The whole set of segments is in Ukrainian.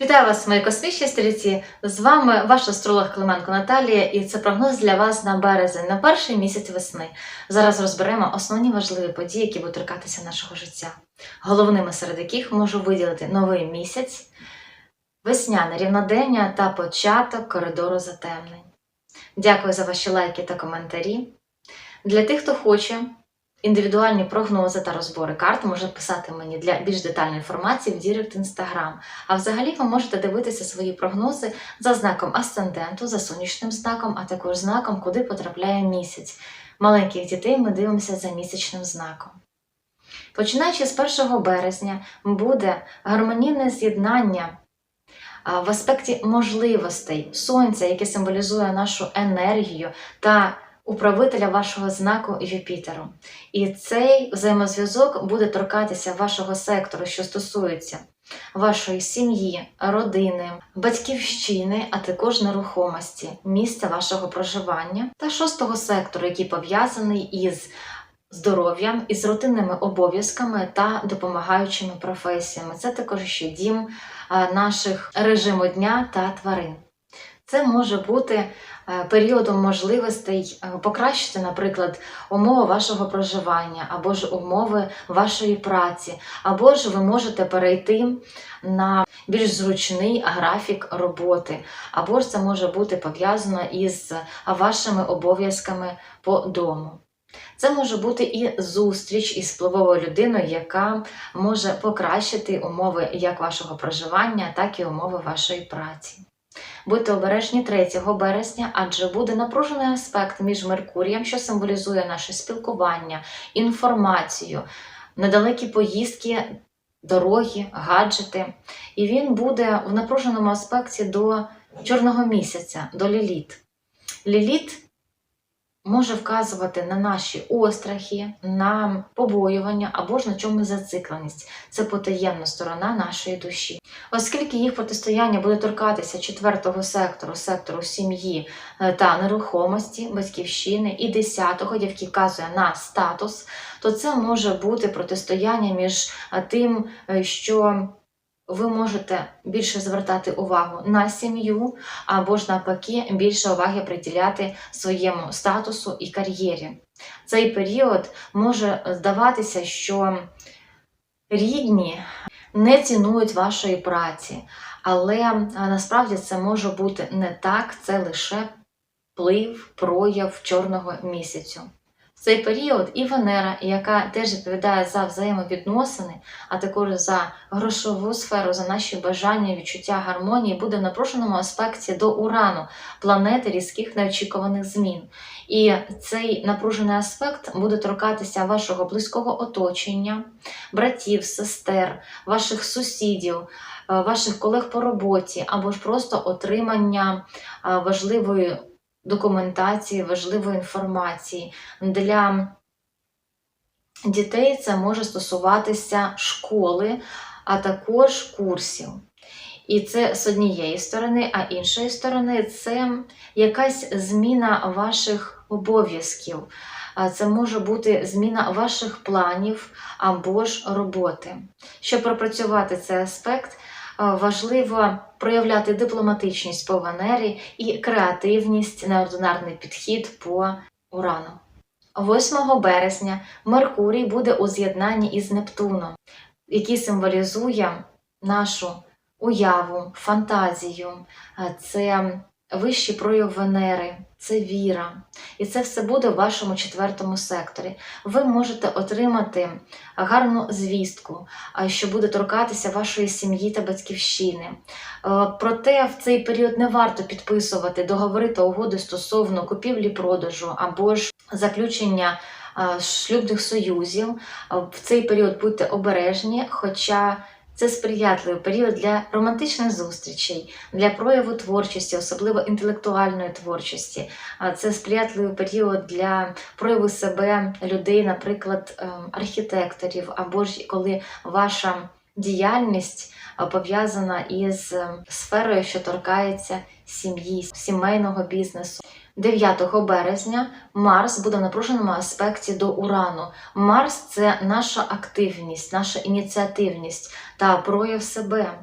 Вітаю вас, мої космічні стрільці! З вами ваш астролог Клименко Наталія, і це прогноз для вас на березень, на перший місяць весни. Зараз розберемо основні важливі події, які будуть торкатися нашого життя. Головними серед яких можу виділити новий місяць, весняне рівнодення та початок коридору затемнень. Дякую за ваші лайки та коментарі. Для тих, хто хоче індивідуальні прогнози та розбори карт, може писати мені для більш детальної інформації в Дірект Інстаграм. А взагалі ви можете дивитися свої прогнози за знаком асценденту, за сонячним знаком, а також знаком, куди потрапляє місяць. Маленьких дітей ми дивимося за місячним знаком. Починаючи з 1 березня буде гармонійне з'єднання в аспекті можливостей сонця, яке символізує нашу енергію та управителя вашого знаку Юпітеру. І цей взаємозв'язок буде торкатися вашого сектору, що стосується вашої сім'ї, родини, батьківщини, а також нерухомості, місця вашого проживання та шостого сектору, який пов'язаний із здоров'ям, із рутинними обов'язками та допомагаючими професіями. Це також ще дім наших режиму дня та тварин. Це може бути е, періодом можливостей е, покращити, наприклад, умови вашого проживання, або ж умови вашої праці, або ж ви можете перейти на більш зручний графік роботи, або ж це може бути пов'язано із вашими обов'язками по дому. Це може бути і зустріч із впливовою людиною, яка може покращити умови як вашого проживання, так і умови вашої праці. Будьте обережні 3 березня, адже буде напружений аспект між Меркурієм, що символізує наше спілкування, інформацію, недалекі поїздки, дороги, гаджети. І він буде в напруженому аспекті до чорного місяця, до ліліт. Ліліт може вказувати на наші острахи, на побоювання або ж на чомусь зацикленість. Це потаємна сторона нашої душі. Оскільки їх протистояння буде торкатися четвертого сектору, сектору сім'ї е, та нерухомості, батьківщини, і десятого, який вказує на статус, то це може бути протистояння між е, тим, е, що ви можете більше звертати увагу на сім'ю, або ж навпаки, більше уваги приділяти своєму статусу і кар'єрі. Цей період може здаватися, що рідні не цінують вашої праці, але насправді це може бути не так, це лише вплив, прояв чорного місяцю. Цей період і Венера, яка теж відповідає за взаємовідносини, а також за грошову сферу, за наші бажання, відчуття гармонії, буде в напруженому аспекті до Урану, планети різких неочікуваних змін. І цей напружений аспект буде торкатися вашого близького оточення, братів, сестер, ваших сусідів, е, ваших колег по роботі, або ж просто отримання е, важливої документації, важливої інформації. Для дітей це може стосуватися школи, а також курсів. І це з однієї сторони, а іншої сторони це якась зміна ваших обов'язків. Це може бути зміна ваших планів або ж роботи. Щоб пропрацювати цей аспект, важливо проявляти дипломатичність по Венері і креативність, неординарний підхід по Урану. 8 березня Меркурій буде у з'єднанні із Нептуном, який символізує нашу уяву, фантазію, це вищий прояв Венери, це віра. І це все буде в вашому четвертому секторі. Ви можете отримати гарну звістку, що буде торкатися вашої сім'ї та батьківщини. Проте в цей період не варто підписувати договори та угоди стосовно купівлі-продажу або ж заключення шлюбних союзів. В цей період будьте обережні, хоча це сприятливий період для романтичних зустрічей, для прояву творчості, особливо інтелектуальної творчості. Це сприятливий період для прояву себе людей, наприклад, ем, архітекторів, або ж коли ваша діяльність пов'язана із ем, сферою, що торкається сім'ї, сімейного бізнесу. 9 березня Марс буде в напруженому аспекті до Урану. Марс це наша активність, наша ініціативність та прояв себе.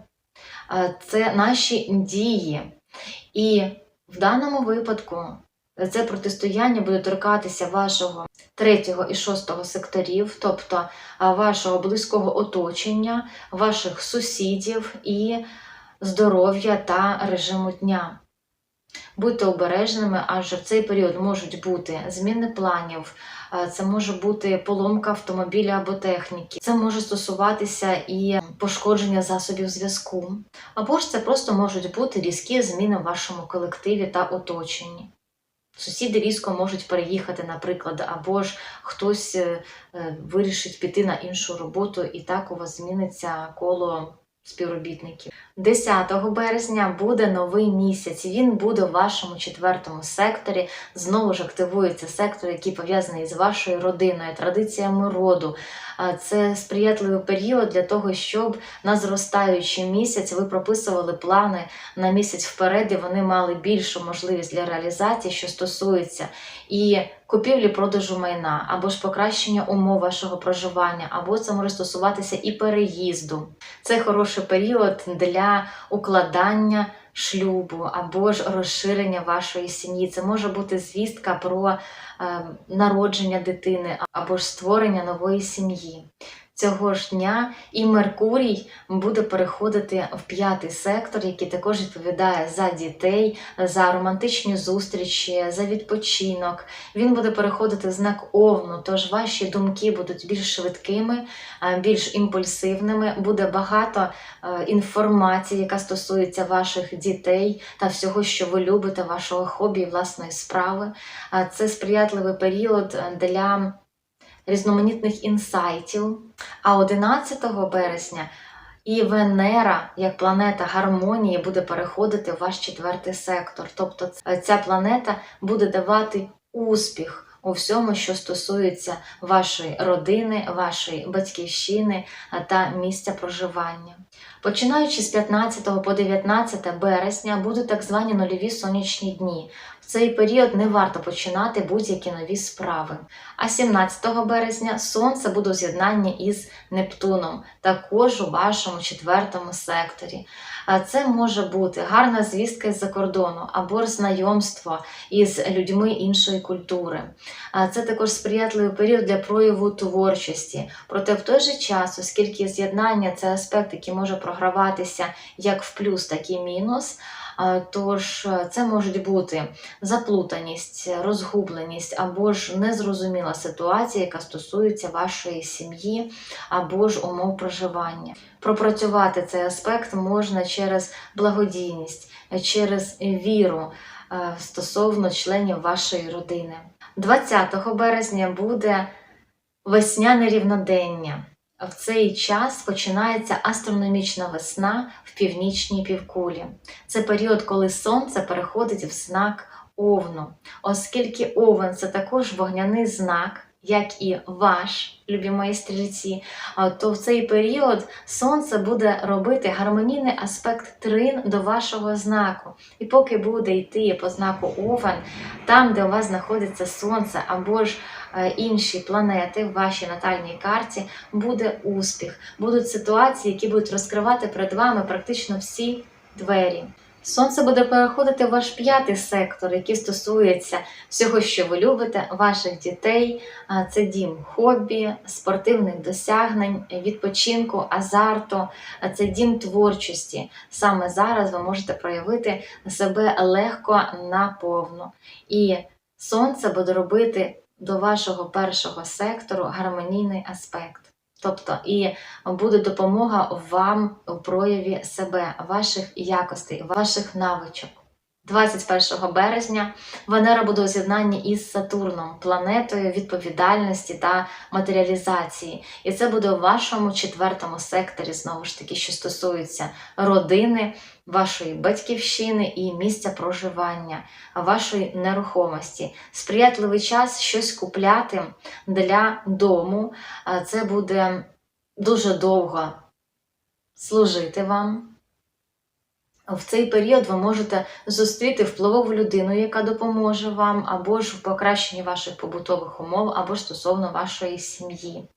е, це наші дії. І в даному випадку це протистояння буде торкатися вашого третього і шостого секторів, тобто вашого близького оточення, ваших сусідів і здоров'я та режиму дня. Будьте обережними, адже в цей період можуть бути зміни планів, це може бути поломка автомобіля або техніки, це може стосуватися і пошкодження засобів зв'язку. Або ж це просто можуть бути різкі зміни в вашому колективі та оточенні. Сусіди різко можуть переїхати, наприклад, або ж хтось е, е, вирішить піти на іншу роботу, і так у вас зміниться коло співробітників. 10 березня буде новий місяць. Він буде у вашому четвертому секторі. Знову ж активується сектор, який пов'язаний з вашою родиною, традиціями роду. Це сприятливий період для того, щоб на зростаючий місяць ви прописували плани на місяць вперед, і вони мали більшу можливість для реалізації, що стосується і купівлі продажу майна, або ж покращення умов вашого проживання, або це може стосуватися і переїзду. Це хороший період для укладання шлюбу або ж розширення вашої сім'ї. Це може бути звістка про е, народження дитини або ж створення нової сім'ї. Цього ж дня і Меркурій буде переходити в п'ятий сектор, який також відповідає за дітей, за романтичні зустрічі, за відпочинок. Він буде переходити в знак Овну, тож ваші думки будуть більш швидкими, е, більш імпульсивними. Буде багато е, інформації, яка стосується ваших дітей та всього, що ви любите, вашого хобі і власної справи. Це сприятливий період для різноманітних інсайтів. А 11 березня і Венера, як планета гармонії, буде переходити в ваш четвертий сектор. Тобто ця планета буде давати успіх у всьому, що стосується вашої родини, вашої батьківщини та місця проживання. Починаючи з 15 по 19 березня будуть так звані нульові сонячні дні. В цей період не варто починати будь-які нові справи. А 17 березня Сонце буде у з'єднанні із Нептуном, також у вашому четвертому секторі. Це може бути гарна звістка із-за кордону або знайомство із людьми іншої культури. Це також сприятливий період для прояву творчості. Проте в той же час, оскільки з'єднання це аспект, який може програватися як в плюс, так і мінус. А, Тож е, це можуть бути заплутаність, розгубленість або ж незрозуміла ситуація, яка стосується вашої сім'ї або ж умов проживання. Пропрацювати цей аспект можна через благодійність, через віру е, стосовно членів вашої родини. 20 березня буде весняне рівнодення. В цей час починається астрономічна весна в північній півкулі. Це період, коли сонце переходить в знак Овну, оскільки Овен це також вогняний знак, як і ваш, любі мої стрільці, то в цей період сонце буде робити гармонійний аспект трин до вашого знаку. І поки буде йти по знаку Овен, там, де у вас знаходиться сонце або ж інші планети в вашій натальній карті, буде успіх, будуть ситуації, які будуть розкривати перед вами практично всі двері. Сонце буде переходити в ваш п'ятий сектор, який стосується всього, що ви любите, ваших дітей. Це дім хобі, спортивних досягнень, відпочинку, азарту, це дім творчості. Саме зараз ви можете проявити себе легко наповну. І сонце буде робити до вашого першого сектору гармонійний аспект. Тобто і буде допомога вам у прояві себе, ваших якостей, ваших навичок. 21 березня Венера буде у з'єднанні із Сатурном, планетою відповідальності та матеріалізації. І це буде у вашому четвертому секторі, знову ж таки, що стосується родини, вашої батьківщини і місця проживання, вашої нерухомості. Сприятливий час щось купляти для дому. Це буде дуже довго служити вам. В цей період ви можете зустріти впливову людину, яка допоможе вам, або ж в покращенні ваших побутових умов, або стосовно вашої сім'ї.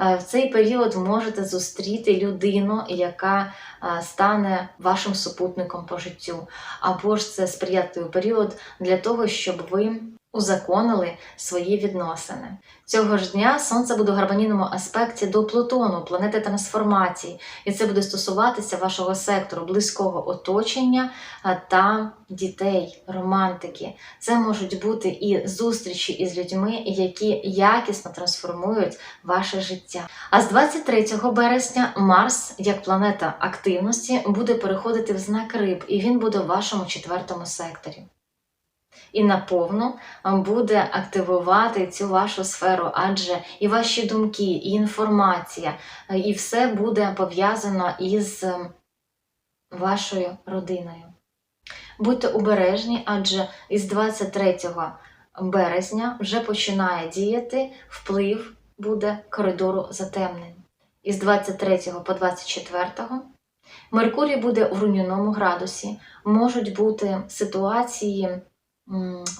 Е, В цей період можете зустріти людину, яка е, стане вашим супутником по життю, або ж це сприятливий період для того, щоб ви узаконили свої відносини. Цього ж дня сонце буде в гармонійному аспекті до Плутону, планети трансформації, і це буде стосуватися вашого сектору, близького оточення та дітей, романтики. Це можуть бути і зустрічі із людьми, які якісно трансформують ваше життя. А з 23 березня Марс, як планета активності, буде переходити в знак риб, і він буде в вашому четвертому секторі. І наповну буде активувати цю вашу сферу, адже і ваші думки, і інформація, е, і все буде пов'язано із ем, вашою родиною. Будьте обережні, адже із 23 березня вже починає діяти вплив буде коридору затемнень. Із 23 по 24 Меркурій буде у руйнівному градусі, можуть бути ситуації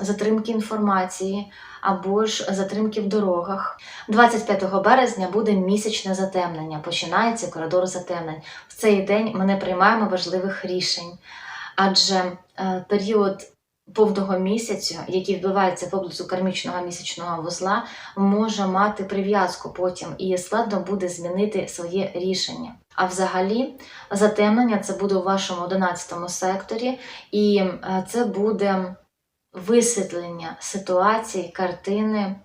затримки інформації або ж затримки в дорогах. 25 березня буде місячне затемнення, починається коридор затемнень. В цей день ми не приймаємо важливих рішень, адже е, період повного місяцю, який відбувається поблизу кармічного місячного вузла, може мати прив'язку потім і складно буде змінити своє рішення. А взагалі, затемнення це буде у вашому 11 секторі, і е, це буде висвітлення ситуації, картини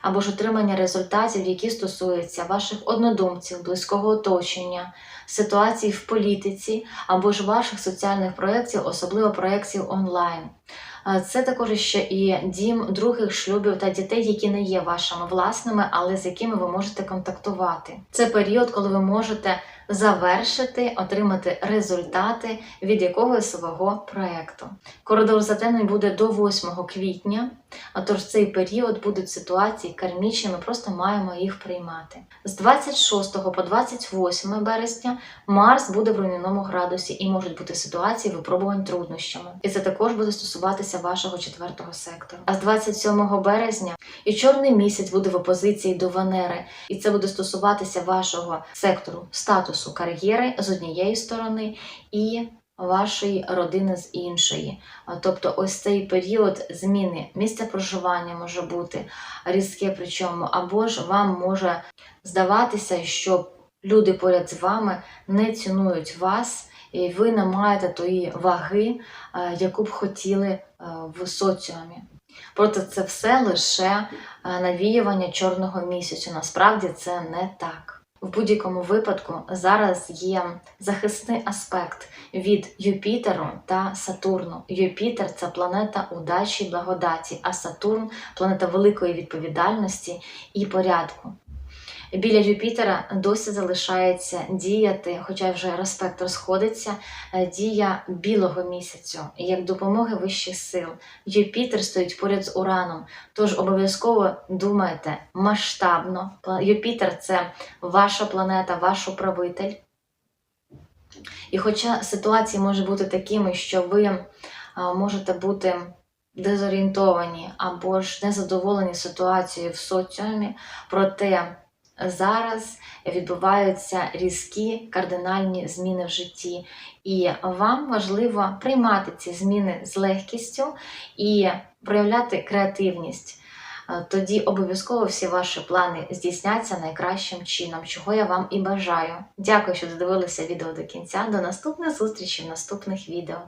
або ж отримання результатів, які стосуються ваших однодумців, близького оточення, ситуацій в політиці або ж ваших соціальних проєктів, особливо проєктів онлайн. Е, Це також ще і дім других шлюбів та дітей, які не є вашими власними, але з якими ви можете контактувати. Це період, коли ви можете завершити, отримати результати від якогось свого проєкту. Коридор затемнень буде до 8 квітня, а тож цей період будуть ситуації кармічні, ми просто маємо їх приймати. З 26 по 28 березня Марс буде в руйнівному градусі і можуть бути ситуації випробувань труднощами. І це також буде стосуватися вашого четвертого сектору. А з 27 березня і чорний місяць буде в опозиції до Венери, і це буде стосуватися вашого сектору статусу кар'єри з однієї сторони і вашої родини з іншої. Тобто, ось цей період зміни місця проживання може бути різке, причому, або ж вам може здаватися, що люди поряд з вами не цінують вас, і ви не маєте тої ваги, яку б хотіли в соціумі. Проте це все лише навіювання чорного місяцю. Насправді це не так. В будь-якому випадку зараз є захисний аспект від Юпітеру та Сатурну. Юпітер це планета удачі і благодаті, а Сатурн планета великої відповідальності і порядку. Біля Юпітера досі залишається діяти, хоча вже респект розходиться, е, дія білого місяцю як допомоги вищих сил. Юпітер стоїть поряд з Ураном, тож обов'язково думайте масштабно. Юпітер це ваша планета, ваш управитель. І хоча ситуації можуть бути такими, що ви можете бути дезорієнтовані або ж незадоволені ситуацією в соціумі, проте зараз відбуваються різкі кардинальні зміни в житті, і вам важливо приймати ці зміни з легкістю і проявляти креативність. Е, Тоді обов'язково всі ваші плани здійсняться найкращим чином, чого я вам і бажаю. Дякую, що додивилися відео до кінця. До наступних зустрічей в наступних відео.